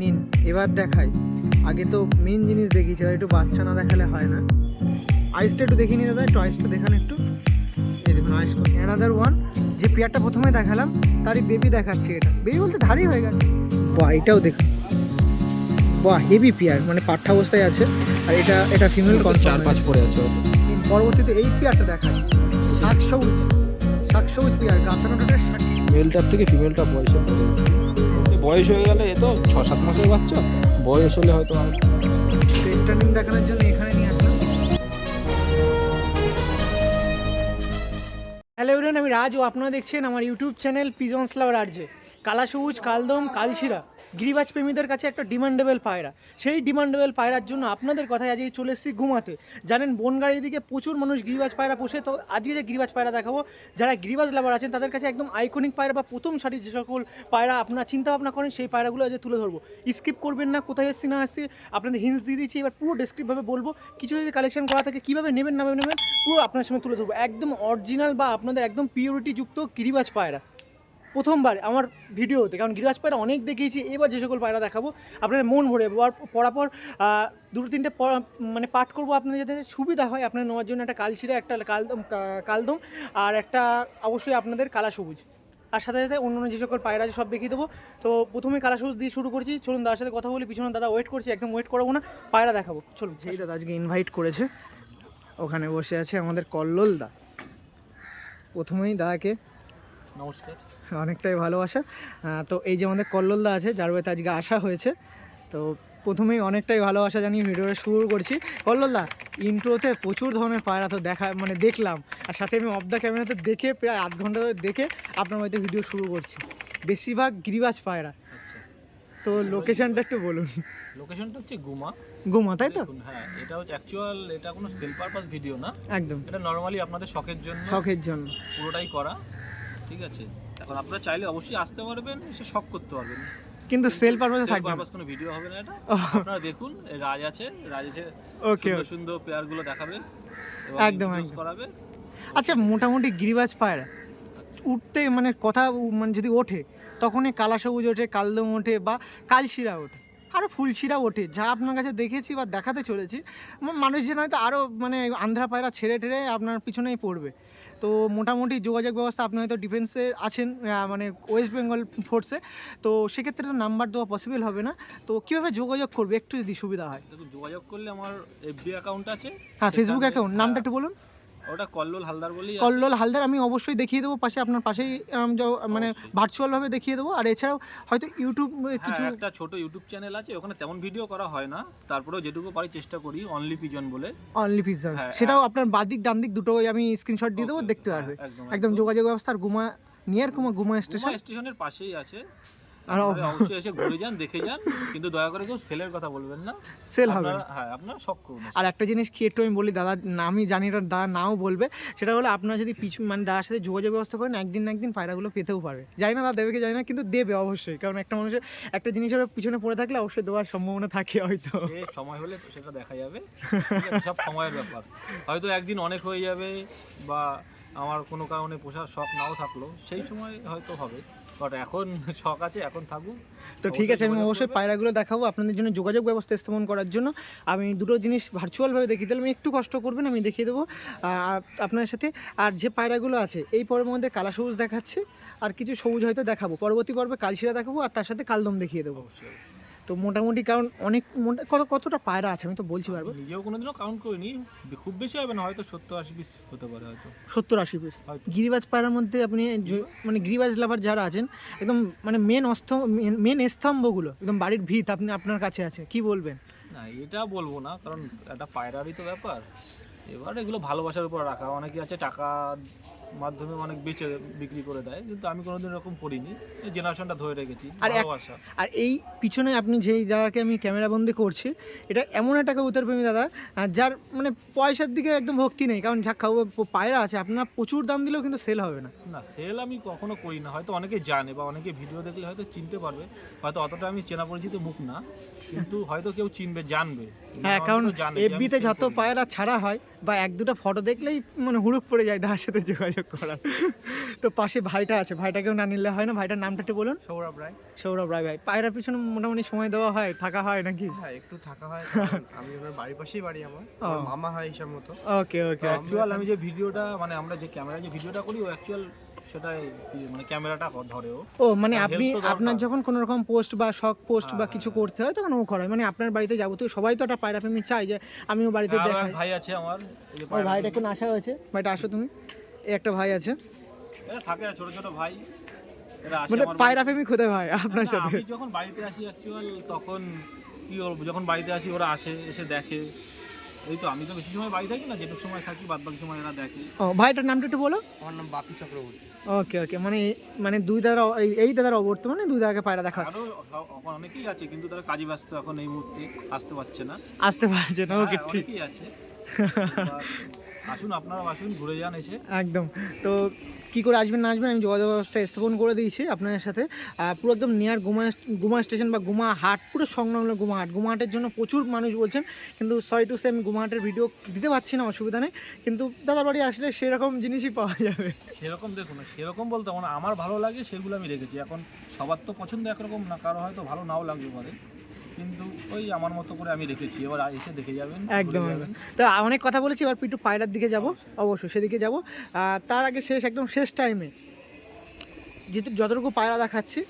নিন এবার দেখাই। আগে তো মেন জিনিস দেখিয়েছি এবার একটু বাচ্চা না দেখালে হয় না। আইসটা একটু দেখিনি দাদা একটু আইসটা দেখান একটু। এই দেখুন আইস অ্যানাদার ওয়ান যে পেয়ারটা প্রথমে দেখালাম তারই বেবি দেখাচ্ছি এটা। বেবি বলতে ধারই হয়ে গেছে। বাহ এটাও দেখুন। বাহ হেভি পেয়ার মানে পাঠ্য অবস্থায় আছে। আর এটা এটা ফিমেল চার পাঁচ পড়ে আছে পরবর্তীতে এই পেয়ারটা দেখায় শাক সবুজ শাক সবুজ পেয়ার গাছানোটার শাক মেলটার থেকে ফিমেলটা বয়স বয়স হয়ে গেলে এতো ছ সাত মাসের বাচ্চা। বয়স হলে হয়তো আর দেখানোর জন্য এখানে নিয়ে আসলাম। হ্যালো এভরিওয়ান আমি রাজ। ও আপনারা দেখছেন আমার YouTube channel pigeons lover RJ কালা সবুজ কালদম, কালশিরা। গিরিবাজ প্রেমীদের কাছে একটা ডিমান্ডেবল পায়রা। সেই ডিমান্ডেবল পায়রার জন্য আপনাদের কথায় আজকে চলে এসেছি ঘুমাতে। জানেন বনগাড়ির দিকে প্রচুর মানুষ গিরিবাজ পায়রা পোষে। তো আজকে যে গিরিবাজ পায়রা দেখাবো, যারা গিরিবাজ লাভার আছেন, তাদের কাছে একদম আইকনিক পায়রা বা প্রথম সারির যে সকল পায়রা আপনারা চিন্তা ভাবনা করেন, সেই পায়রাগুলো আজকে তুলে ধরবো। স্কিপ করবেন না, কোথায় এসছি, না আসছি আপনাদের হিন্স দিয়ে দিচ্ছি, এবার পুরো ডেসক্রিপভাবে বলব। কিছু যদি কালেকশন করা থাকে, কীভাবে নেবেন, না নেবেন, পুরো আপনার সামনে তুলে ধরবো। একদম অরিজিনাল বা আপনাদের একদম পিওরিটি যুক্ত গিরিবাজ পায়রা। প্রথমবার আমার ভিডিওতে কারণ গিরিবাজ পায়রা অনেক দেখিয়েছি, এবার যে সকল পায়রা দেখাবো, আপনাদের মন ভরে পরাপর দুটো তিনটে মানে পাঠ করব আপনাদের যাতে সুবিধা হয় আপনার নেওয়ার জন্য একটা কালশিরা, একটা কালদম কালদম, আর একটা অবশ্যই আপনাদের কালা সবুজ। আর সাথে সাথে অন্য অন্য যে সকল পায়রা আছে, সব দেখিয়ে দেবো। তো প্রথমে কালা সবুজ দিয়ে শুরু করছি। চলুন দাদার সাথে কথা বলি, পিছনে দাদা ওয়েট করছি, একদম ওয়েট করাবো না, পায়রা দেখাবো। চলুন সেই দাদা আজকে ইনভাইট করেছে। ওখানে বসে আছে আমাদের কল্লোল দা। প্রথমেই দাদাকে নমস্কার। অনেকটাই ভালোবাসা। তো এই যে আমাদের কল্লোলদা আছে যার বাড়িতে আজকে আসা হয়েছে তো প্রথমেই অনেকটাই ভালোবাসা জানিয়ে ভিডিওটা শুরু করছি। কল্লোলদা ইন্ট্রোতে প্রচুর ধরনের পায়রা তো দেখা মানে দেখলাম। আর সাথে আমি অফ দ্য ক্যামেরাতে দেখে প্রায় আধ ঘণ্টা ধরে দেখে আপনার বাড়িতে ভিডিও শুরু করছি। বেশিরভাগ গিরিবাজ পায়রা। আচ্ছা। তো লোকেশনটা একটু বলুন। লোকেশনটা হচ্ছে গুমা। গুমা তাই তো? হ্যাঁ এটা হচ্ছে অ্যাকচুয়াল এটা কোনো সেল পারপাস ভিডিও না। একদম। এটা নর্মালি আপনাদের শখের জন্য শখের জন্য। পুরোটাই করা। ঠিক আছে? এখন আপনারা চাইলে অবশ্যই আসতে পারবেন এসে শখ করতে পারবেন। কিন্তু সেল পারপাসে থাকবে পারপাস কোনো ভিডিও হবে না এটা। আপনারা দেখুন রাজ আছে রাজ আছে ওকে সুন্দর সুন্দর পেয়ারগুলো দেখাবে একদম, করাবে। আচ্ছা মোটামুটি গিরিবাজ পায়রা উঠতে মানে কথা মানে যদি ওঠে তখনই কালা সবুজ ওঠে কালদম ওঠে বা কালশিরা ওঠে আরও ফুলশিরা ওঠে যা আপনার কাছে দেখেছি বা দেখাতে চলেছি মানুষ মানুষজন হয়তো আরও মানে আন্ধ্রা পায়রা ছেড়ে টেড়ে আপনার পিছনেই পড়বে। তো মোটামুটি যোগাযোগ ব্যবস্থা আপনি হয়তো ডিফেন্সে আছেন মানে ওয়েস্ট বেঙ্গল ফোর্সে তো সেক্ষেত্রে তো নাম্বার দেওয়া পসিবল হবে না। তো কীভাবে যোগাযোগ করবে? একটু যদি সুবিধা হয়। যোগাযোগ করলে আমার এফবি অ্যাকাউন্ট আছে। হ্যাঁ ফেসবুক অ্যাকাউন্ট নামটা একটু বলুন। ওটা কল্লোল হালদার বলি কল্লোল হালদার আমি অবশ্যই দেখিয়ে দেবো পাশে আপনার পাশেই মানে অবশ্যই। ভার্চুয়ালভাবে দেখিয়ে দেবো। আর এছাড়াও হয়তো ইউটিউব কিছু হ্যাঁ একটা ছোট ইউটিউব চ্যানেল আছে ওখানে তেমন ভিডিও করা হয় না। তারপরেও যেটুকু পারি চেষ্টা করি অনলি পিজন বলে। অনলি পিজার হ্যাঁ, সেটাও আপনার বাদিক ডান দিক দুটোই আমি স্ক্রিনশট দিয়ে দেবো দেখতে হ্যাঁ, পারবে। একদম, একদম যোগাযোগ ব্যবস্থা আর গুমা নিয়ার কুমা গুমা স্টেশন স্টেশনের পাশেই আছে। আর অবশ্যই এসে ঘুরে যান দেখে যান কিন্তু দয়া করে কেউ সেলের কথা বলবেন না। সেল হবে। হ্যাঁ আপনারা শখ করুন আর একটা জিনিস কি একটু আমি বলি দাদা আমি জানি এটা দাদা নাও বলবে সেটা হলো আপনারা যদি পিছু মানে দাদার সাথে যোগাযোগ ব্যবস্থা করেন একদিন না একদিন পায়রাগুলো পেতেও পারবে জানি না দাদা দেবে কি জানি না কিন্তু দেবে অবশ্যই কারণ একটা মানুষের একটা জিনিসের পিছনে পড়ে থাকলে অবশ্যই দেওয়ার সম্ভাবনা থাকে হয়তো। সময় হলে তো সেটা দেখা যাবে। সব সময়ের ব্যাপার। হয়তো একদিন অনেক হয়ে যাবে বা আমার কোনো কারণে পোষার শখ নাও থাকল সেই সময় হয়তো হবে। বাট এখন শখ আছে এখন থাকুক। তো ঠিক আছে আমি অবশ্যই পায়রাগুলো দেখাবো আপনাদের জন্য যোগাযোগ ব্যবস্থা স্থাপন করার জন্য। আমি দুটো জিনিস ভার্চুয়ালভাবে দেখিয়ে দিলাম একটু কষ্ট করবেন আমি দেখিয়ে দেবো। আপনার সাথে আর যে পায়রাগুলো আছে এই পর্বের মধ্যে কালা সবুজ দেখাচ্ছে আর কিছু সবুজ হয়তো দেখাবো। পরবর্তী পর্বে কালশিরা দেখাবো আর তার সাথে কালদম দেখিয়ে দেবো। অবশ্যই। তো মোটামুটি কারণ অনেক কত কতটা পায়রা আছে? আমি তো বলছি পারব নিজেও কোনোদিনও কাউন্ট করিনি। খুব বেশি হবে না হয়তো সত্তর আশি পিস হতে পারে হয়তো। সত্তর আশি পিস গিরিবাজ পায়রার মধ্যে আপনি মানে গিরিবাজ লাভার যারা আছেন একদম মানে মেন অস্ত মেন স্তম্ভগুলো একদম বাড়ির ভিত আপনি আপনার কাছে আছে। কি বলবেন? না এটা বলব না কারণ একটা পায়রারই তো ব্যাপার। এবার এগুলো ভালোবাসার উপর রাখা। অনেকে আছে টাকার মাধ্যমে অনেক বেচে বিক্রি করে দেয় কিন্তু আমি কোনোদিন এরকম করিনি। এই জেনারেশনটা ধরে রেখেছি আর ভালোবাসা। আর এই পিছনে আপনি যেই জায়গাকে আমি ক্যামেরা বন্দি করছি এটা এমন একটা কবুতর প্রেমী দাদা যার মানে পয়সার দিকে একদম ভক্তি নেই কারণ যা খাব পায়রা আছে আপনার প্রচুর দাম দিলেও কিন্তু সেল হবে না। না সেল আমি কখনো করি না হয়তো অনেকে জানে বা অনেকে ভিডিও দেখলে হয়তো চিনতে পারবে হয়তো অতটা আমি চেনা পরিচিত মুখ না কিন্তু হয়তো কেউ চিনবে জানবে। হ্যাঁ কারণ এফবিতে যত পায়রা ছাড়া হয় বা এক দুটো ফটো দেখলেই মানে হুড়ুক পড়ে যায় তার সাথে যোগাযোগ করার। তো পাশে ভাইটা আছে ভাইটাকেও না নিলে হয় না ভাইটার নামটা একটু বলুন। সৌরভ রায়। সৌরভ রায় ভাই পায়রার পিছনে মোটামুটি সময় দেওয়া হয় থাকা হয় নাকি? হ্যাঁ একটু থাকা হয় আমি আমার বাড়ির পাশেই বাড়ি আমার আমার মামা হয় হিসাব মতো। ওকে ওকে অ্যাকচুয়াল আমি যে ভিডিওটা মানে আমরা যে ক্যামেরা যে ভিডিওটা করি ও অ্যাকচুয়াল সেটাই মানে ক্যামেরাটা ধরে ও। মানে আপনি আপনার যখন কোনো রকম পোস্ট বা শখ পোস্ট বা হ্যাঁ, কিছু করতে হয় তখন ও করায় মানে আপনার বাড়িতে যাবতীয় সবাই তো একটা পায়রা প্রেমী চাই যে আমিও বাড়িতে দেখাই। ভাই আছে আমার ওই ভাইটা এখন আসা হয়েছে ভাইটা আসো তুমি। এই একটা ভাই আছে। এরা থাকে ছোট ছোট ভাই। মানে পায়রা প্রেমী খোদে ভাই? আপনার সাথে। আমি যখন বাড়িতে আসি অ্যাকচুয়াল তখন কি বলব যখন বাড়িতে আসি ওরা আসে এসে দেখে। এই তো আমি তো বেশি সময় বাড়ি থাকি না যেটুকু সময় থাকি বাদ বাকি সময় এরা দেখে। ও ভাইটার নামটা একটু বলো। আমার নাম বাপি চক্রবর্তী। ওকে ওকে মানে মানে দুই দাদার অ- এই- এই দাদার অবর্তমানে দুই দাদাকে পায়রা দেখা? আরও অনেকেই আছে কিন্তু তারা কাজে ব্যস্ত এখন এই মুহূর্তে আসতে পারছে না। আসতে পারছে না ওকে হ্যাঁ, ঠিক আছে। আসুন আপনারা আসুন ঘুরে যান এসে। একদম। তো কি করে আসবেন না আসবেন আমি যোগাযোগ ব্যবস্থা স্থাপন করে দিয়েছি আপনাদের সাথে। পুরো একদম নিয়ার গুমা গুমা স্টেশন বা গুমা হাট পুরো সংলগ্ন গুমা হাট। গুমা হাটের জন্য প্রচুর মানুষ বলছেন কিন্তু সরি টু সে আমি গুমা হাটের ভিডিও দিতে পারছি না অসুবিধা নেই। কিন্তু দাদা বাড়ি আসলে সেরকম জিনিসই পাওয়া যাবে। সেরকম দেখুন সেরকম বলতে মানে আমার ভালো লাগে সেগুলো আমি রেখেছি। এখন সবার তো পছন্দ একরকম না কারও হয়তো ভালো নাও লাগতে পারে কিন্তু ওই আমার মতো করে আমি রেখেছি। এবার এসে দেখে যাবেন একদম। তো অনেক কথা বলেছি এবার একটু পায়রার দিকে যাব। অবশ্যই। সেদিকে যাব। তার আগে শেষ একদম শেষ টাইমে যেহেতু যতটুকু পায়রা দেখাচ্ছি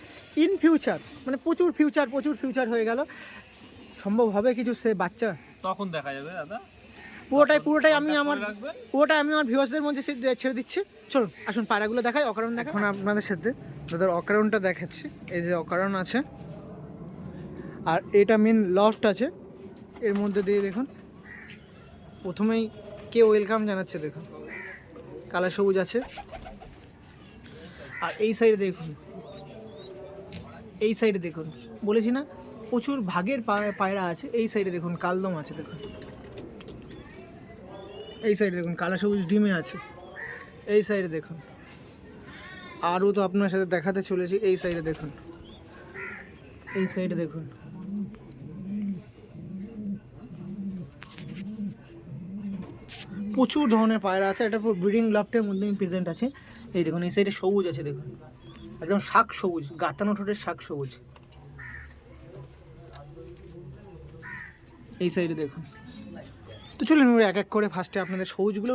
ইন ফিউচার মানে প্রচুর ফিউচার প্রচুর ফিউচার হয়ে গেল। সম্ভব হবে কিছু সে বাচ্চা? তখন দেখা যাবে দাদা। পুরোটাই পুরোটাই আমি আমার পুরোটাই আমি আমার ভিউয়ার্সদের মধ্যে ছেড়ে দিচ্ছি। চলুন আসুন পায়রাগুলো দেখাই অকারণ দেখা আপনাদের সাথে তাদের অকারণটা দেখাচ্ছি। এই যে অকারণ আছে আর এটা মেন লফট আছে। এর মধ্যে দিয়ে দেখুন। প্রথমেই কে ওয়েলকাম জানাচ্ছে দেখুন। কালা সবুজ আছে। আর এই সাইডে দেখুন। এই সাইডে দেখুন। বলেছি না, প্রচুর ভাগের পায়রা আছে। এই সাইডে দেখুন, কালদম আছে দেখুন। এই সাইডে দেখুন কালা সবুজ ডিমে আছে। এই সাইডে দেখুন। আরও তো আপনার সাথে দেখাতে চলেছি। এই সাইডে দেখুন। এই সাইডে দেখুন। প্রচুর ধরনের পায়রা আছে, এটা ব্রিডিং লফটের মধ্যে প্রেজেন্ট আছে। এই দেখুন, এই সাইডে সবুজ আছে, দেখুন। একদম শাক সবুজ গাতানো ঠোঁটের শাক সবুজ। এই সাইডে দেখুন। তো চলুন, এবার এক এক করে ফার্স্টে আপনাদের সবুজগুলো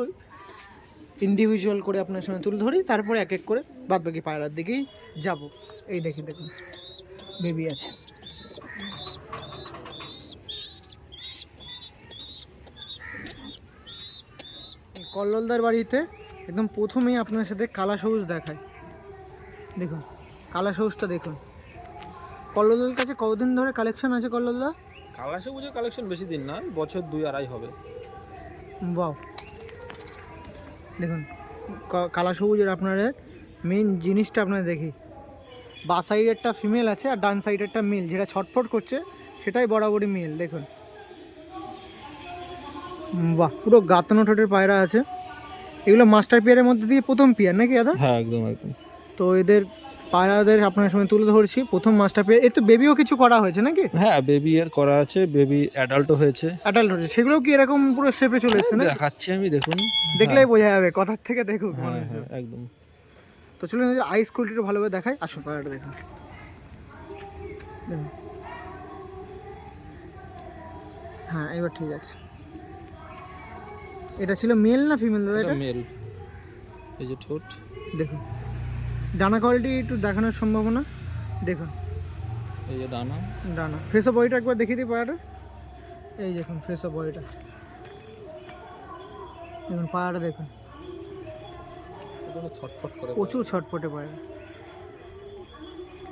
ইন্ডিভিজুয়াল করে আপনার সামনে তুলে ধরি, তারপরে এক এক করে বাদ বাকি পায়রার দিকেই যাব। এই দেখি দেখুন। বেবি আছে। কল্লোলদার বাড়িতে একদম প্রথমেই আপনার সাথে কালা সবুজ দেখায়। দেখুন কালা সবুজটা দেখুন। কল্লোলদার কাছে কতদিন ধরে কালেকশন আছে কল্লোলদা? কালা সবুজের কালেকশন বেশি দিন না বছর দুই আড়াই হবে। বাও দেখুন কালা সবুজের আপনারা মেন জিনিসটা আপনারা দেখি। বা সাইডেরটা ফিমেল আছে আর ডান সাইডেরটা মেল যেটা ছটফট করছে সেটাই বরাবরই মেল দেখুন। বাহ পুরো গাতানো ঠোঁটের পায়রা আছে। এগুলো মাস্টার পিয়ারের মধ্যে দিয়ে প্রথম পিয়ার নাকি দাদা? হ্যাঁ একদম একদম। তো এদের পায়রাদের আপনার সঙ্গে তুলে ধরছি প্রথম মাস্টার পিয়ার। এর তো বেবিও কিছু করা হয়েছে নাকি? হ্যাঁ বেবি এর করা আছে বেবি অ্যাডাল্টও হয়েছে। অ্যাডাল্ট হয়েছে। সেগুলো কি এরকম পুরো শেপে চলে এসেছে না দেখাচ্ছি আমি দেখুন। দেখলেই বোঝা যাবে কথার থেকে দেখুক। হ্যাঁ। হ্যাঁ একদম। তো চলুন আইস কোয়ালিটিটা ভালোভাবে দেখাই। আসুন পায়রাটা দেখুন। হ্যাঁ এবার ঠিক আছে। এটা ছিল মেল না ফিমেল দাদা এটা মেল এই যে ঠোঁট। দেখুন। ডানা কোয়ালিটি একটু দেখানোর সম্ভাবনা। দেখুন। এই যে ডানা। ডানা। ফেস অফ বডিটা একবার দেখিয়ে দিই পায়াটা। এই দেখুন ফেস অফ বডিটা দেখুন পায়াটা দেখুন। ছটফট করে প্রচুর ছটপটে পায়রা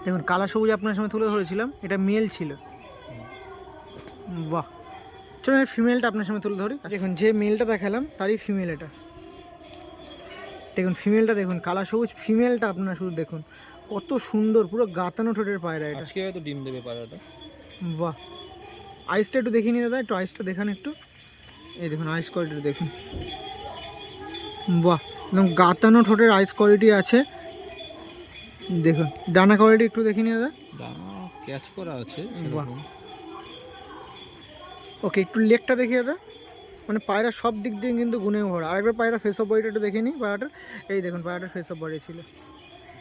দেখুন কালা সবুজ আপনার সামনে তুলে ধরেছিলাম। এটা মেল ছিল। বাহ। চলুন ফিমেলটা আপনার সামনে তুলে ধরি। দেখুন যে মেলটা দেখালাম তারই ফিমেল এটা। দেখুন ফিমেলটা দেখুন কালা সবুজ। ফিমেলটা আপনার শুধু দেখুন। কত সুন্দর পুরো গাতানো ঠোঁটের পায়রা এটা। আজকে হয়তো ডিম দেবে পায়রাটা। বাহ। আইসটা একটু দেখিয়ে নিয়ে দাদা। একটু আইসটা দেখান একটু। এই দেখুন আইস কোয়ালিটি দেখুন। বাহ একদম গাতানো ঠোঁটের আইস কোয়ালিটি আছে। দেখুন ডানা কোয়ালিটি একটু দেখে নিয়ে দাদা। ডানা ক্যাচ করা আছে বাহ। ওকে একটু লেগটা দেখিয়ে দাদা মানে পায়রা সব দিক দিয়ে কিন্তু গুনে ভরা আরেকবার পায়রা ফেস অফ বডিটা একটু দেখে নিই পায়রাটার এই দেখুন পায়রাটার ফেস অফ বডি ছিল।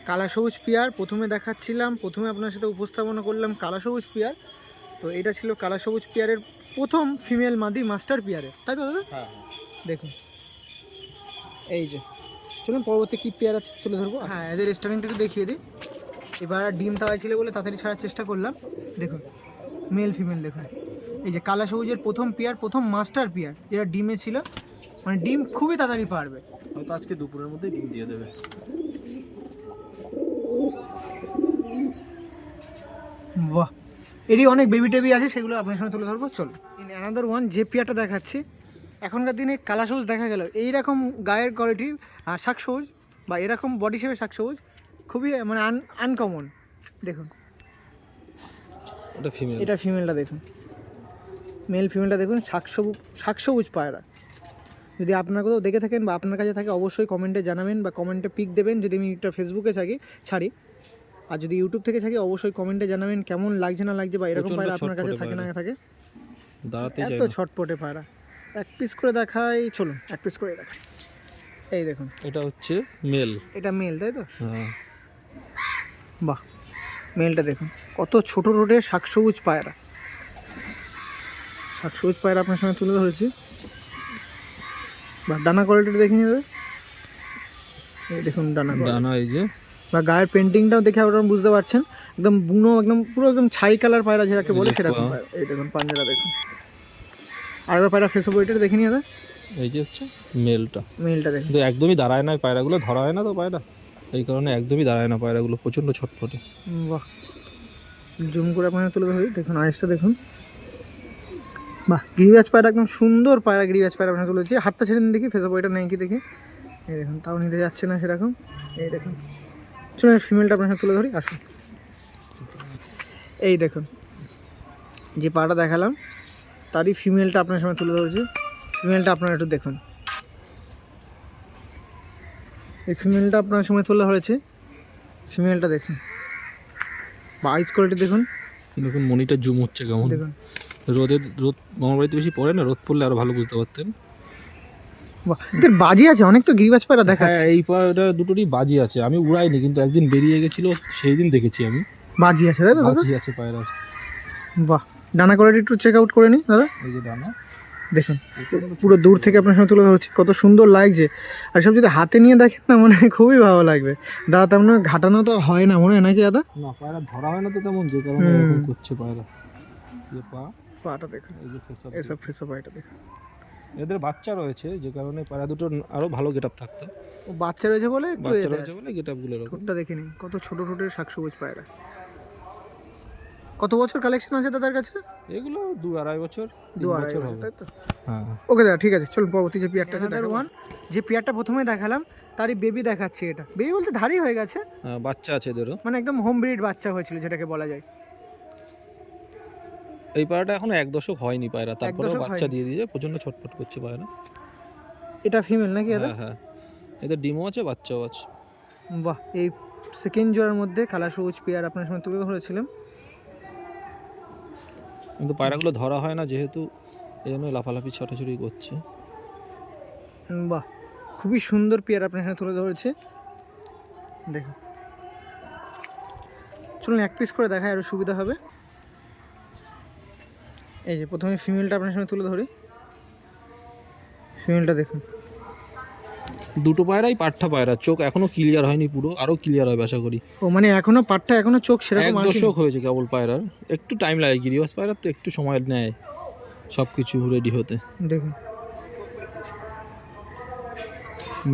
কালা সবুজ পিয়ার প্রথমে দেখাচ্ছিলাম প্রথমে আপনার সাথে উপস্থাপনা করলাম কালা সবুজ পিয়ার। তো এটা ছিল কালা সবুজ পিয়ারের প্রথম ফিমেল মাদি মাস্টার পিয়ারের। তাই তো দাদা? হ্যাঁ দেখুন। এই যে চলুন পরবর্তী কী পেয়ার আছে তুলে ধরবো? হ্যাঁ এদের রেস্টুরেন্টটা দেখিয়ে দিই। এবার ডিম তাওয়াই ছিল বলে তাড়াতাড়ি ছাড়ার চেষ্টা করলাম। দেখুন মেল ফিমেল দেখুন। এই যে কালা সবুজের প্রথম পেয়ার প্রথম মাস্টার পেয়ার যেটা ডিমে ছিল মানে ডিম খুবই তাড়াতাড়ি পারবে। হয়তো আজকে দুপুরের মধ্যেই ডিম দিয়ে দেবে। বাহ। এরই অনেক বেবি টেবি আছে সেগুলো আপনার সঙ্গে তুলে ধরবো। চলো। ইন অ্যানাদার ওয়ান যে পেয়ারটা দেখাচ্ছি এখনকার দিনে কালা সবুজ দেখা গেল। এইরকম গায়ের কোয়ালিটির শাক সবুজ বা এরকম বডি শেপের শাক সবুজ খুবই মানে আন আনকমন দেখুন। ওটা ফিমেল এটা ফিমেলটা দেখুন। মেল ফিমেলটা দেখুন শাক সবুজ শাক সবুজ পায়রা। যদি আপনার কোথাও দেখে থাকেন বা আপনার কাছে থাকে অবশ্যই কমেন্টে জানাবেন বা কমেন্টে পিক দেবেন। যদি আমি এটা ফেসবুকে থাকি ছাড়ি। আর যদি ইউটিউব থেকে থাকি অবশ্যই কমেন্টে জানাবেন কেমন লাগছে না লাগছে বা এরকম পায়রা আপনার কাছে থাকে না থাকে। এত ছটপটে পায়রা। এক পিস করে দেখাই চলুন এক পিস করে দেখাই। এই দেখুন। এটা হচ্ছে মেল এটা মেল তাই তো? হ্যাঁ। বাহ। মেলটা দেখুন কত ছোট রোডের শাকসবুজ পায়রা। শাকসবুজ পায়রা আপনার সঙ্গে তুলে ধরেছি। বা ডানা কোয়ালিটিটা দেখে নিয়ে এই দেখুন ডানা। ডানা এই যে। বা গায়ের পেন্টিংটাও দেখে আপনারা বুঝতে পারছেন। একদম বুনো একদম পুরো একদম ছাই কালার পায়রা যেটাকে বলে সেরকম। এই দেখুন পাঞ্জারা দেখুন। আরেকবার পায়রা ফেসবুক ওইটা দেখে নিয়ে এই যে হচ্ছে মেলটা। মেলটা দেখুন। কিন্তু একদমই দাঁড়ায় না পায়রাগুলো ধরা হয় না তো পায়রা। এই কারণে একদমই দাঁড়ায় না পায়রাগুলো প্রচণ্ড ছটফটে। বাহ। জুম করে আপনাকে তুলে ধরি। দেখুন আইসটা দেখুন। বাহ গিরিবাজ পায়রা একদম সুন্দর পায়রা গিরিবাজ পায়রা আপনাকে তুলেছি হাতটা ছেড়ে দিন দেখি ফেসবুক ওইটা নেই কি দেখি। এই দেখুন তাও নিতে যাচ্ছে না সেরকম। এই দেখুন চলুন ফিমেলটা আপনার সাথে তুলে ধরি আসুন। এই দেখুন যে পাটা দেখালাম তারই ফিমেলটা আপনার সামনে তুলে ধরেছি। ফিমেলটা আপনারা একটু দেখুন। এই ফিমেলটা আপনার সময় তুলে ধরেছে। ফিমেলটা দেখুন। বা আইস কোয়ালিটি দেখুন। দেখুন মনিটা জুম হচ্ছে কেমন। দেখুন। রোদের রোদ আমার বাড়িতে বেশি পড়ে না রোদ পড়লে আরও ভালো বুঝতে পারতেন। বাহ এদের বাজি আছে অনেক তো গিরিবাজ পায়রা দেখা হ্যাঁ এই পায়রাটা দুটোরই বাজি আছে আমি উড়াইনি কিন্তু একদিন বেরিয়ে গেছিল সেই দিন দেখেছি আমি। বাজি আছে তাই তো দাদা? বাজি আছে পায়রার। বাহ ডানা কোয়ালিটি একটু চেক আউট করে নিই দাদা? এই যে ডানা। দেখুন পুরো দূর থেকে আপনার সঙ্গে তুলে ধরছি কত সুন্দর লাগছে। আর সব যদি হাতে নিয়ে দেখেন না মানে খুবই ভালো লাগবে। দাদা তেমন ঘাটানো তো হয় না মনে হয় নাকি দাদা? না পায়রা ধরা হয় না তো তেমন যে কারণে করছে পায়রা। পা। পাটা ফেসআপ এসব ফেসব পায়টা দেখুন এদের বাচ্চা রয়েছে যে কারণে পায়রা দুটো আরও ভালো গেট আপ থাকতো। ও বাচ্চা রয়েছে বলে একটু বাচ্চা রয়েছে বলে গেট আপগুলো ঠোঁটটা দেখে নিন কত ছোট ঠোঁটের শাকসবুজ পায়রা কত বছর কালেকশন আছে দাদার কাছে? এগুলো দু আড়াই বছর দু আড়াই বছর তাই তো? হ্যাঁ। ওকে দাদা ঠিক আছে চলুন পরবর্তী যে পিয়ারটা আছে ওয়ান যে পিয়ারটা প্রথমে দেখালাম তারই বেবি দেখাচ্ছি এটা। বেবি বলতে ধারি হয়ে গেছে। হ্যাঁ, বাচ্চা আছে এদেরও। মানে একদম হোম ব্রিড বাচ্চা হয়েছিল যেটাকে বলা যায়। এই পায়রাটা এখনও এক দশক হয়নি পায়রা তারপরেও দশক বাচ্চা। দিয়ে দিয়েছে প্রচণ্ড ছটফট করছে পায়রা। এটা ফিমেল নাকি হ্যাঁ হ্যাঁ। এদের ডিমও আছে বাচ্চাও আছে। বাহ এই সেকেন্ড জোড়ার মধ্যে কালা সবুজ পেয়ার আপনার সময় তুলে ধরেছিলাম। কিন্তু পায়রাগুলো ধরা হয় না যেহেতু এই জন্য লাফালাফি ছটাছুটি করছে। বাহ খুবই সুন্দর পেয়ার আপনার সামনে তুলে ধরেছে। দেখুন। চলুন এক পিস করে দেখায় আরও সুবিধা হবে। এই যে প্রথমে ফিমেলটা আপনার সামনে তুলে ধরি। ফিমেলটা দেখুন। দুটো পায়রাই পাঠা পায়রা চোখ এখনও ক্লিয়ার হয়নি পুরো আরও ক্লিয়ার হবে আশা করি। ও মানে এখনও পাটটা এখনও চোখ সেরকম আসেনি। দশক হয়েছে কেবল পায়রার। একটু টাইম লাগে গিরিবাস পায়রার তো একটু সময় নেয় সব কিছু রেডি হতে। দেখুন।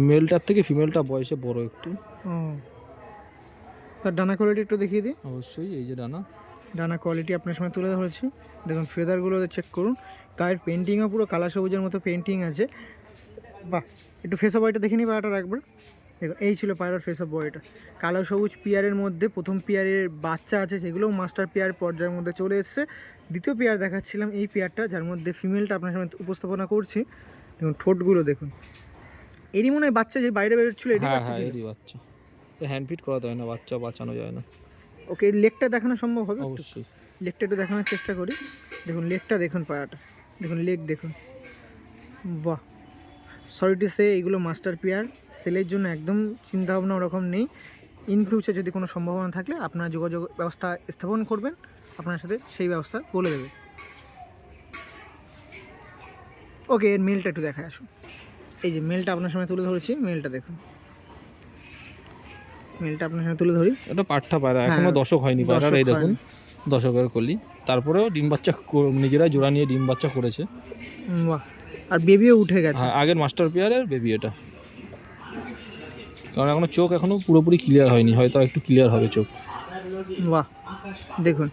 মেলটার থেকে ফিমেলটা বয়সে বড় একটু। তার ডানা কোয়ালিটি একটু দেখিয়ে দিই। অবশ্যই এই যে ডানা। ডানা কোয়ালিটি আপনার সময় তুলে ধরেছি। দেখুন ফেদারগুলো চেক করুন। গায়ের পেন্টিংও পুরো কালা সবুজের মতো পেন্টিং আছে। বাহ একটু ফেস অফ বয়টা দেখে নিই পায়রাটার একবার। দেখুন এই ছিল পায়রার ফেস অফ বয়টা কালো সবুজ পিয়ারের মধ্যে প্রথম পিয়ারের বাচ্চা আছে সেগুলোও মাস্টার পিয়ার পর্যায়ের মধ্যে চলে এসছে। দ্বিতীয় পেয়ার দেখাচ্ছিলাম এই পেয়ারটা যার মধ্যে ফিমেলটা আপনার সামনে উপস্থাপনা করছি। দেখুন ঠোঁটগুলো দেখুন। এরই মনে হয় বাচ্চা যে বাইরে বেরোচ্ছিল এটি হ্যাঁ বাচ্চা হ্যাঁ এরই বাচ্চা। হ্যান্ড ফিট করাতে হয় না বাচ্চা বাঁচানো যায় না। ওকে লেগটা দেখানো সম্ভব হবে অবশ্যই। লেগটা একটু দেখানোর চেষ্টা করি। দেখুন লেগটা দেখুন পায়াটা দেখুন লেগ দেখুন। বাহ! সরি টু সে এইগুলো মাস্টার পেয়ার সেলের জন্য একদম চিন্তাভাবনা ওরকম নেই। ইন ফিউচার যদি কোনো সম্ভাবনা থাকলে আপনার যোগাযোগ ব্যবস্থা স্থাপন করবেন। আপনার সাথে সেই ব্যবস্থা বলে দেবে। ওকে এর মেলটা একটু দেখায় আসুন। এই যে মেলটা আপনার সামনে তুলে ধরেছি মেলটা দেখুন। মেলটা আপনার সামনে তুলে ধরি। এটা পাঠটা পায়রা এখনও হ্যাঁ, দশক হয়নি দশক এই দেখুন। দশকের কলি। তারপরেও ডিম বাচ্চা কো- নিজেরা জোড়া নিয়ে ডিম বাচ্চা করেছে। আর বেবিও উঠে গেছে। হ্যাঁ আগের মাস্টার পেয়ারের বেবি এটা। কারণ এখনও চোখ এখনও পুরোপুরি ক্লিয়ার হয়নি হয়তো একটু ক্লিয়ার হবে চোখ। বাহ দেখুন।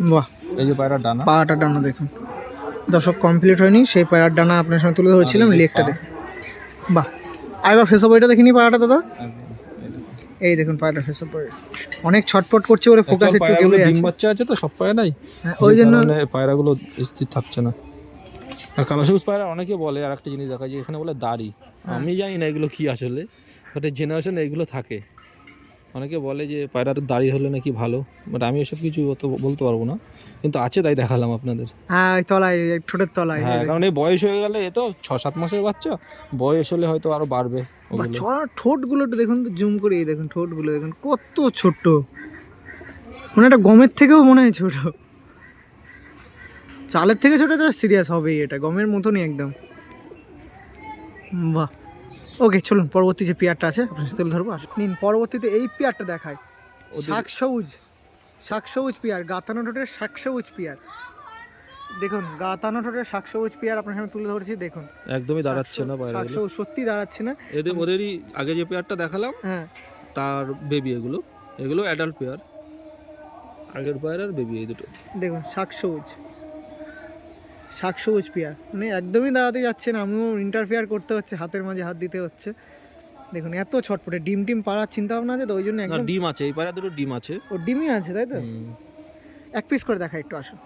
বাহ এই যে পায়রার ডানা। পাটা ডানা দেখুন। দশক কমপ্লিট হয়নি সেই পায়রার ডানা আপনার সঙ্গে তুলে ধরেছিলাম লেগটা দেখুন। বাহ আরেকবার ফেস বইটা দেখিনি পাড়াটা দাদা? এই দেখুন পায়রাটা ফেস অনেক ছটপট করছে ওরে ফোকাস একটু ডিম আছে। বাচ্চা আছে তো সব পায়রাই হ্যাঁ, ওই জন্য পায়রাগুলো স্থির থাকছে না। আর কালো সবুজ পায়রা অনেকে বলে আর একটা জিনিস দেখা যায় এখানে বলে দাড়ি। হ্যাঁ। আমি জানি না এগুলো কি আসলে বাট জেনারেশন এগুলো থাকে। অনেকে বলে যে পায়রার দাড়ি হলে নাকি ভালো বাট আমি এসব কিছু অত বলতে পারব না। কিন্তু আছে তাই দেখালাম আপনাদের। হ্যাঁ ওই তলায় ঠোঁটের তলায় হ্যাঁ কারণ এই বয়স হয়ে গেলে এ তো ছ সাত মাসের বাচ্চা বয়স হলে হয়তো আরও বাড়বে। ছড়া ঠোঁটগুলো একটু দেখুন তো জুম করে এই দেখুন ঠোঁটগুলো দেখুন কত ছোট্ট। মানে একটা গমের থেকেও মনে হয় ছোট। চালের থেকে ছোট তো সিরিয়াস হবেই এটা গমের মতনই একদম। বাহ। ওকে চলুন পরবর্তী যে পেয়ারটা আছে আপনার তুলে ধরবো। নিন পরবর্তীতে এই পেয়ারটা দেখায় শাক সবুজ শাক সবুজ পেয়ার গাতানো ঠোঁটের শাক সবুজ পেয়ার। দেখুন গাতানো ঠোঁটের শাক সবুজ পেয়ার আপনার সামনে তুলে ধরেছি দেখুন। একদমই দাঁড়াচ্ছে না শাক পায়রাগুলো সবুজ সত্যি দাঁড়াচ্ছে না। এদের ওদেরই আগে যে পেয়ারটা দেখালাম হ্যাঁ। তার বেবি এগুলো। এগুলো অ্যাডাল্ট পেয়ার। আগের পেয়ার আর বেবি এই দুটো। দেখুন শাক সবুজ শাক সবুজ পেয়ার। মানে একদমই দাঁড়াতে যাচ্ছে না আমিও ইন্টারফেয়ার করতে হচ্ছে হাতের মাঝে হাত দিতে হচ্ছে। দেখুন এত ছটপটে ডিম টিম পাড়ার চিন্তা ভাবনা আছে তো ওই জন্য ডিম আছে এই পায়রা দুটো ডিম আছে। ও ডিমই আছে তাই তো? এক পিস করে দেখা একটু আসুন।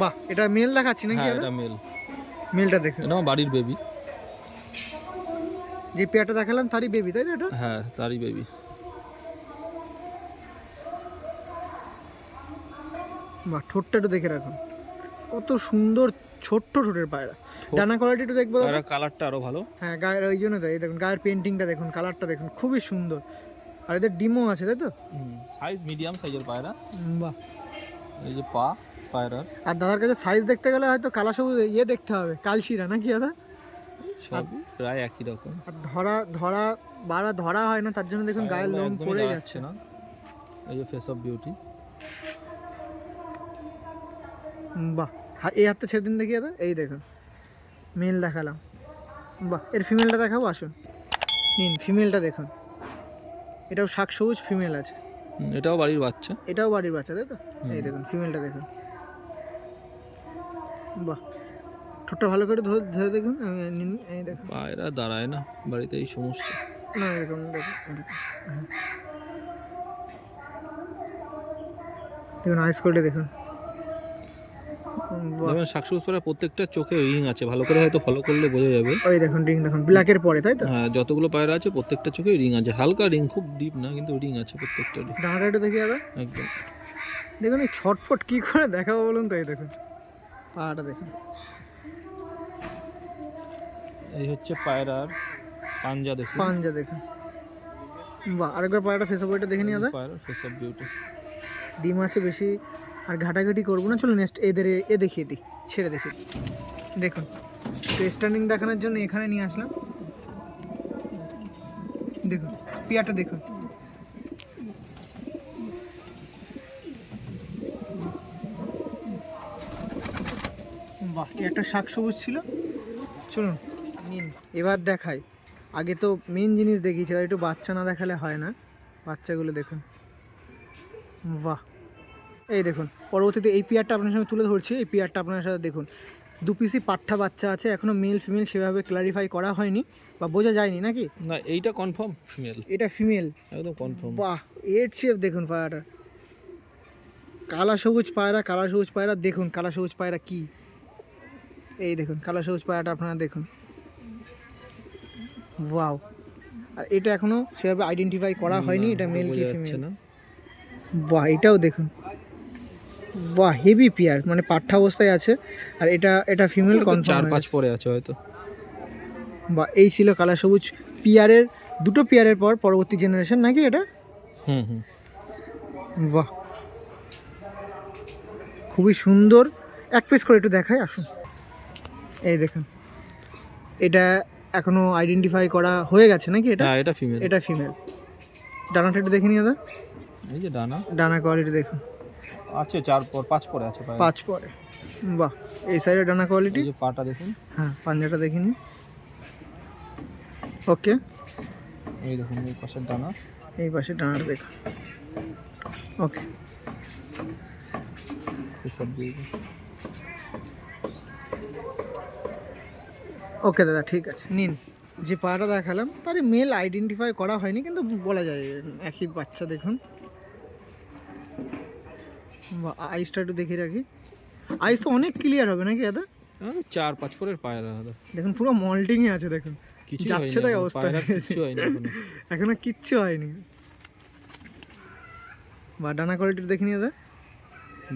বাহ এটা মেল দেখাচ্ছি নাকি হ্যাঁ এটা মেল মেলটা দেখুন। এটা আমার বাড়ির বেবি যে পেয়ারটা দেখালাম তারই বেবি তাই তো এটা? হ্যাঁ তারই বেবি বাহ ঠোঁটটা একটু দেখে রাখুন। কত সুন্দর ছোট্ট ঠোঁটের পায়রা। ডানা কোয়ালিটি একটু দেখব দাদা? কালারটা আরও ভালো। হ্যাঁ গায়ের ওই জন্য তাই দেখুন গায়ের পেন্টিংটা দেখুন কালারটা দেখুন খুবই সুন্দর। আর এদের ডিমও আছে তাই তো? সাইজ মিডিয়াম সাইজের পায়রা। বাহ। এই যে পা। পায়রার। আর দাদার কাছে সাইজ দেখতে গেলে হয়তো কালা সবুজ ইয়ে দেখতে হবে কালশিরা নাকি দাদা? সব প্রায় একই রকম। আর ধরা ধরা বারা ধরা হয় না তার জন্য দেখুন গায়ের লোম পড়ে যাচ্ছে। না। এই যে ফেস অফ বিউটি বাহ এই হাতটা ছেড়ে দিন দেখি দাদা এই দেখুন মেল দেখালাম। বাহ এর ফিমেলটা দেখাবো আসুন। নিন ফিমেলটা দেখুন। এটাও শাক সবুজ ফিমেল আছে। এটাও বাড়ির বাচ্চা। এটাও বাড়ির বাচ্চা তাই তো? এই দেখুন ফিমেলটা দেখুন। বাহ। ঠোঁটটা ভালো করে ধরে ধরে দেখুন। এই দেখুন। পায়রা দাঁড়ায় না। বাড়িতে এই সমস্যা। না এরকম দেখুন। দেখুন আইস করে দেখুন। বাহ। দেখবেন শাকসবুজ পায়রা প্রত্যেকটা চোখে রিং আছে। ভালো করে হয়তো ফলো করলে বোঝা যাবে। ওই দেখুন রিং দেখুন। ব্ল্যাকের পরে তাই তো? হ্যাঁ যতগুলো পায়রা আছে প্রত্যেকটা চোখে রিং আছে। হালকা রিং খুব ডিপ না কিন্তু রিং আছে প্রত্যেকটা। ডানাটা দেখি দাদা একদম। দেখুন এই ছটফট কি করে দেখাবো বলুন তো এই দেখুন। পাটা দেখুন। এই হচ্ছে পায়রার পাঞ্জা দেখুন। পাঞ্জা দেখুন। বাহ আরেকবার পায়রাটা ফেসে বইটা দেখে নিয়ে দাদা পায়রার ফেস বিউটি ডিম আছে বেশি আর ঘাটাঘাটি করব না চলো নেক্সট এদের এ- দেখিয়ে দিই ছেড়ে দিই। দেখুন স্ট্যান্ডিং দেখানোর জন্য এখানে নিয়ে আসলাম। দেখুন পিয়াটা দেখুন। একটা শাক সবুজ ছিল। চলুন নিন। এবার দেখাই। আগে তো মেন জিনিস দেখিয়েছি এবার একটু বাচ্চা না দেখালে হয় না। বাচ্চাগুলো দেখুন। বাহ। এই দেখুন পরবর্তীতে এই পেয়ারটা আপনার সঙ্গে তুলে ধরছি। এই পেয়ারটা আপনার সাথে দেখুন। দু পিসি পাঠা বাচ্চা আছে এখনও মেল ফিমেল সেভাবে ক্লারিফাই করা হয়নি বা বোঝা যায়নি নাকি? না এইটা কনফার্ম ফিমেল এটা ফিমেল একদম কনফার্ম বাহ এর শেপ দেখুন পায়রাটা কালা সবুজ পায়রা কালা সবুজ পায়রা দেখুন কালা সবুজ পায়রা কি। এই দেখুন কালো সবুজ পায়রাটা আপনারা দেখুন। ওয়াও। আর এটা এখনও সেভাবে আইডেন্টিফাই করা হয়নি এটা মেল কি ফিমেল বাহ এটাও দেখুন। বাহ হেভি পেয়ার মানে পাঠ্যা অবস্থায় আছে আর এটা এটা ফিমেল হয়তো চার পাঁচ পরে আছে হয়তো। বা এই ছিল কালা সবুজ পিয়ারের দুটো পিয়ারের পর পরবর্তী জেনারেশন নাকি এটা? হুম হুম। বাহ। খুবই সুন্দর। এক পিস করে একটু দেখাই আসুন। এই দেখুন। এটা এখনও আইডেন্টিফাই করা হয়ে গেছে নাকি এটা? হ্যাঁ এটা ফিমেল এটা ফিমেল ডানাটা একটু দেখে নিয়ে দা এই যে ডানা। ডানা কোয়ালিটি দেখুন। আছে চার পর পাঁচ পরে আছে। পাঁচ পরে। বাহ এই সাইডে ডানা কোয়ালিটি এই যে পাটা দেখুন। হ্যাঁ পাঞ্জাটা দেখে দেখিনি ওকে এই দেখুন এই পাশের ডানা। এই পাশে ডানাটা দেখুন। ওকে এসব দিয়ে ওকে দাদা ঠিক আছে। নিন। যে পাটা দেখালাম তার মেল আইডেন্টিফাই করা হয়নি কিন্তু বলা যায় একই বাচ্চা দেখুন। আইসটা একটু দেখে রাখি। আইস তো অনেক ক্লিয়ার হবে নাকি দাদা? চার পাঁচ পরের পায়ের দাদা। দেখুন পুরো মল্টিংয়ে আছে দেখুন। কিছু যাচ্ছে তাই অবস্থা হয়েছে। কিছু হয়নি এখনও। কিচ্ছু হয়নি। বা ডানা কোয়ালিটি দেখে নিয়ে দাদা।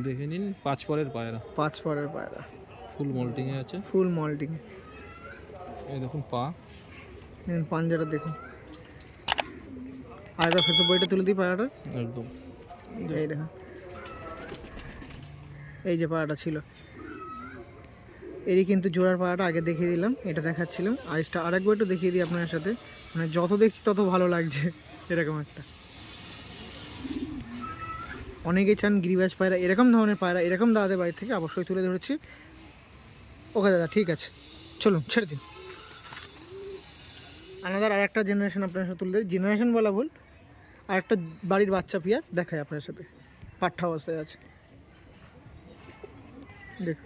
দেখে নিন পাঁচ পরের পায়রা। পাঁচ পরের পায়রা। ফুল মল্টিংয়ে আছে। ফুল মল্টিং দেখুন পা। দেখুন পাঞ্জাটা দেখুন। আর একটা ফেসে বইটা তুলে দিই পায়রাটা একদম। এই দেখুন। এই যে পাড়াটা ছিল। এরই কিন্তু জোড়ার পাড়াটা আগে দেখিয়ে দিলাম এটা দেখাচ্ছিলাম। আইসটা আরেকবার একটু দেখিয়ে দিই আপনার সাথে। মানে যত দেখছি তত ভালো লাগছে এরকম একটা। অনেকেই চান গিরিবাজ পায়রা এরকম ধরনের পায়রা এরকম দাদাদের বাড়ি থেকে অবশ্যই তুলে ধরেছি। ওকে দাদা ঠিক আছে। চলুন ছেড়ে দিন। আনাদার আর একটা জেনারেশন আপনার সাথে তুলে জেনারেশন বলা ভুল। আর একটা বাড়ির বাচ্চা পিয়া দেখায় আপনার সাথে। পাঠ্যা অবস্থায় আছে। দেখ।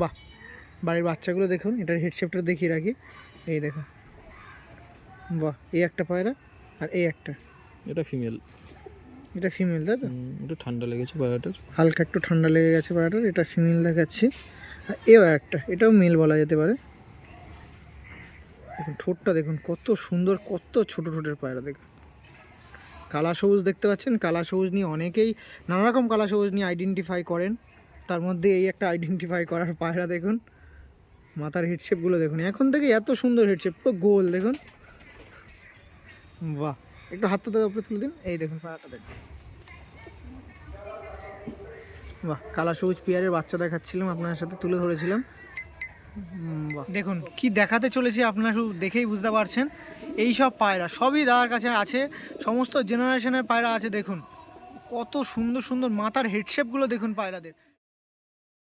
বাহ বাড়ির বাচ্চাগুলো দেখুন এটার হেডশেপটা দেখিয়ে রাখি। এই দেখুন বাহ এই একটা পায়রা আর এই একটা। এটা ফিমেল এটা ফিমেল তাই তো? একটু ঠান্ডা লেগেছে পায়রাটার। হালকা একটু ঠান্ডা লেগে গেছে পায়রাটার এটা ফিমেল দেখাচ্ছি। এও একটা, এটাও মেল বলা যেতে পারে। দেখুন, ঠোঁটটা দেখুন, কত সুন্দর, কত ছোট ঠোঁটের পায়রা, দেখুন। কালা সবুজ দেখতে পাচ্ছেন, কালা সবুজ নিয়ে অনেকেই নানা রকম কালা সবুজ নিয়ে আইডেন্টিফাই করেন। তার মধ্যে এই একটা আইডেন্টিফাই করার পায়রা, দেখুন। মাথার হেডশেপগুলো দেখুন, এখন থেকে এত সুন্দর হেডশেপ পুরো গোল, দেখুন। বাহ, একটু হাতটা উপরে তুলে দিন, এই দেখুন পায়রাটা দেখুন। বাহ কালা সবুজ পিয়ারের বাচ্চা দেখাচ্ছিলাম, আপনার সাথে তুলে ধরেছিলাম। দেখুন, কি দেখাতে চলেছি আপনারা শুধু দেখেই বুঝতে পারছেন। এই সব পায়রা, সবই দাদার কাছে আছে, সমস্ত জেনারেশনের পায়রা আছে, দেখুন। কত সুন্দর সুন্দর মাথার হেডশেপগুলো দেখুন পায়রাদের।